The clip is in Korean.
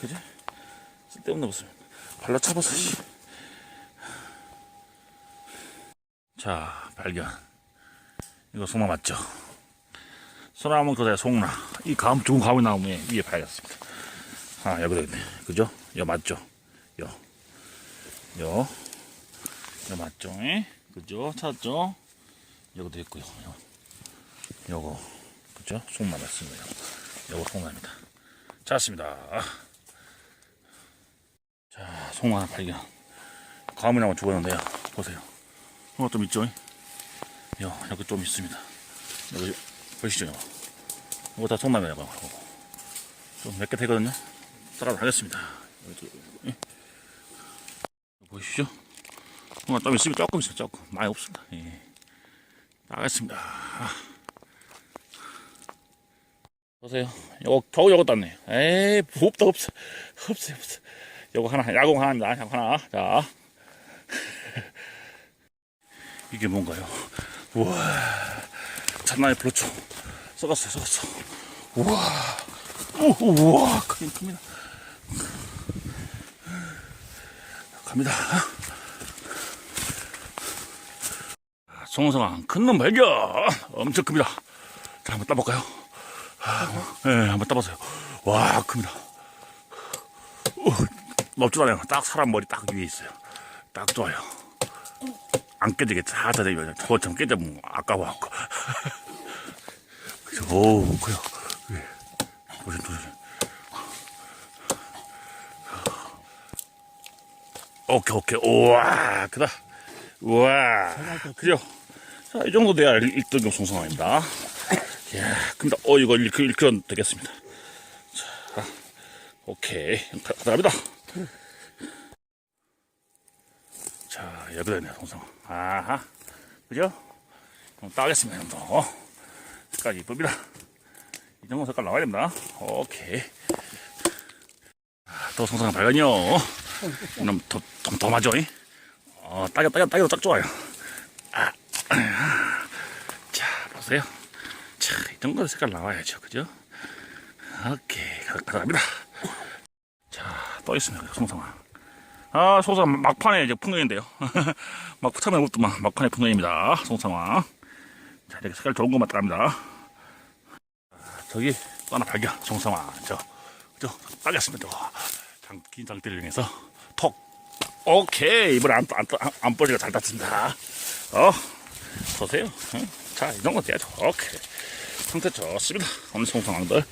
그지? 쓸데없는 모습. 발라 차버서, 씨. 자, 발견. 이거 송나 맞죠? 소나무 그대 송나. 이 감, 좋은 가위 나무에 위에 발견했습니다. 아, 여기도 있네. 그죠? 여 맞죠? 여. 여. 여 맞죠? 에? 그죠? 찾았죠? 여기도 있고요. 요. 요거. 그죠? 송나 맞습니다. 요거 송나입니다. 찾았습니다. 자, 송나 하나 발견. 가물나무 죽었는데요. 보세요. 이거 좀 있죠? 요, 여기 좀 있습니다. 여기, 보시죠. 이거 다 송나무예요. 좀몇 개 되거든요. 따라 가겠습니다. 여기, 예. 보시죠. 어, 좀 있으면 조금 있어요. 조금. 많이 없습니다. 예. 나가겠습니다. 보세요. 요거, 겨우 요거 땄네. 에이, 없다, 없어. 없어요, 없어. 요거 하나, 야공 하나입니다. 야공 하나. 자. 이게 뭔가요? 우와. 잔나의 블루초. 썩었어요, 썩었어. 우와. 오, 우와. 크긴 큽니다. 갑니다. 송성한 큰놈 발견! 엄청 큽니다. 자, 한번 따볼까요? 예, 네, 한번 따보세요. 와, 큽니다. 넓지도 않아요. 딱 사람 머리 딱 위에 있어요. 딱 좋아요. 안 되면 저처럼 깨져면 아까워갖고. 그죠? 오. 예. 보신, 보신. 오케이, 오케이. 우와, 크다. 우와. 그죠? 자, 이 정도 돼야 1등급 송성화입니다. 이야, 큽니다. 어, 이거 1kg, 1kg 되겠습니다. 자, 오케이. 가- 가져갑니다. 자, 여기다 있네요, 송성화. 아하. 그죠? 그럼 따겠습니다, 형 또. 색깔이 이쁩니다. 이 정도 색깔 나와야 됩니다. 오케이. 아, 또 송성화 발견이요. 그럼 더, 더, 더 맞죠? 이? 어, 따겨, 따겨, 따겨도 딱 좋아요. 아, 자, 보세요. 자, 이 정도 색깔 나와야죠. 그죠? 오케이. 가, 가져갑니다. 자, 또 있습니다. 송성아. 아, 송성아, 막판에 이제 풍경인데요. 막 처음에 못더만 막판에 풍경입니다. 송성아. 자, 이렇게 색깔 좋은 것만 따갑니다. 저기 또 하나 발견. 송성아. 저, 저, 따겠습니다. 장, 긴 장대를 이용해서 톡. 오케이. 이번에 안, 안, 안, 안 뻗지가 잘 땄습니다. 어, 보세요. 응? 자, 이 정도 돼야죠. 오케이. 상태 좋습니다. 오늘 송성왕들.